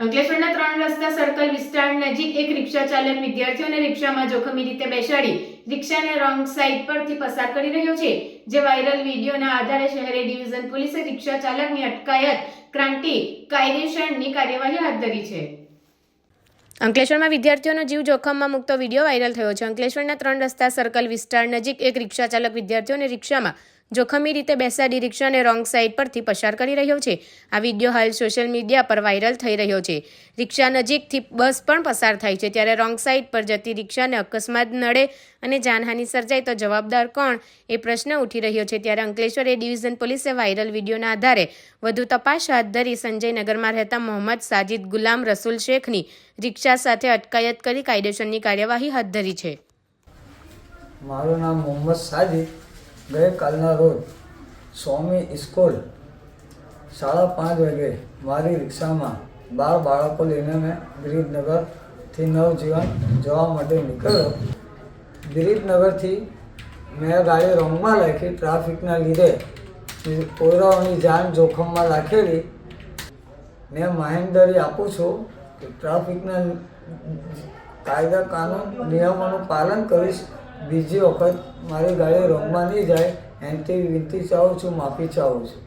અંકલેશ્વરના ત્રણ રસ્તા સર્કલ વિસ્તાર નજીક એક રિક્ષા ચાલક વિદ્યાર્થીઓને રિક્ષામાં જોખમી રીતે બેસાડી રિક્ષાને રોંગ સાઈડ પરથી પસાર કરી રહ્યો છે, જે વાયરલ વિડીયોના આધારે શહેરી ડિવિઝન પોલીસે રિક્ષા ચાલકની અટકાયત, ક્રાંતિ, કાયદેસરની કાર્યવાહી હાથ ધરી છે. અંકલેશ્વરમાં વિદ્યાર્થીઓનો જીવ જોખમમાં મૂકતો વીડિયો વાયરલ થયો છે. અંકલેશ્વરના ત્રણ રસ્તા સર્કલ વિસ્તાર નજીક એક રિક્ષા ચાલક વિદ્યાર્થીઓને રિક્ષામાં જોખમી રીતે બેસાડી રિક્ષાને રોંગ સાઈડ પરથી પસાર કરી રહ્યો છે. આ વીડિયો હાલ સોશિયલ મીડિયા પર વાયરલ થઈ રહ્યો છે. રિક્ષા નજીકથી બસ પણ પસાર થાય છે ત્યારે રોંગ સાઈડ પર જતી રિક્ષાને અકસ્માત નડે અને જાનહાનિ સર્જાય તો જવાબદાર કોણ? એ પ્રશ્ન ઉઠી રહ્યો છે. ત્યારે અંકલેશ્વર એ ડિવિઝન પોલીસે વાયરલ વિડીયોના આધારે વધુ તપાસ હાથ ધરી સંજયનગરમાં રહેતા મોહમ્મદ સાજિદ ગુલામ રસુલ શેખની રિક્ષા સાથે અટકાયત કરી કાયદેસરની કાર્યવાહી હાથ ધરી છે. મારું નામ મોહમ્મદ સાજિદ. ગઈકાલના રોજ સ્વામી સ્કૂલ સાડા પાંચ વાગે મારી રિક્ષામાં બાર બાળકો લઈને મેં ગિરીજનગરથી નવજીવન જવા માટે નીકળ્યો. ગિરીજનગરથી મેં ગાડી રોંગમાં રાખી ટ્રાફિકના લીધે પોયરાઓની જાન જોખમમાં રાખેલી મેં માહિંદરી આપું છું કે ટ્રાફિકના કાયદા, કાનૂન, નિયમોનું પાલન કરીશ બીજી વખત મારી ગાડી રોંગમાં નહીં જાય એનથી વિનંતી ચાહું છું માફી ચાહું છું.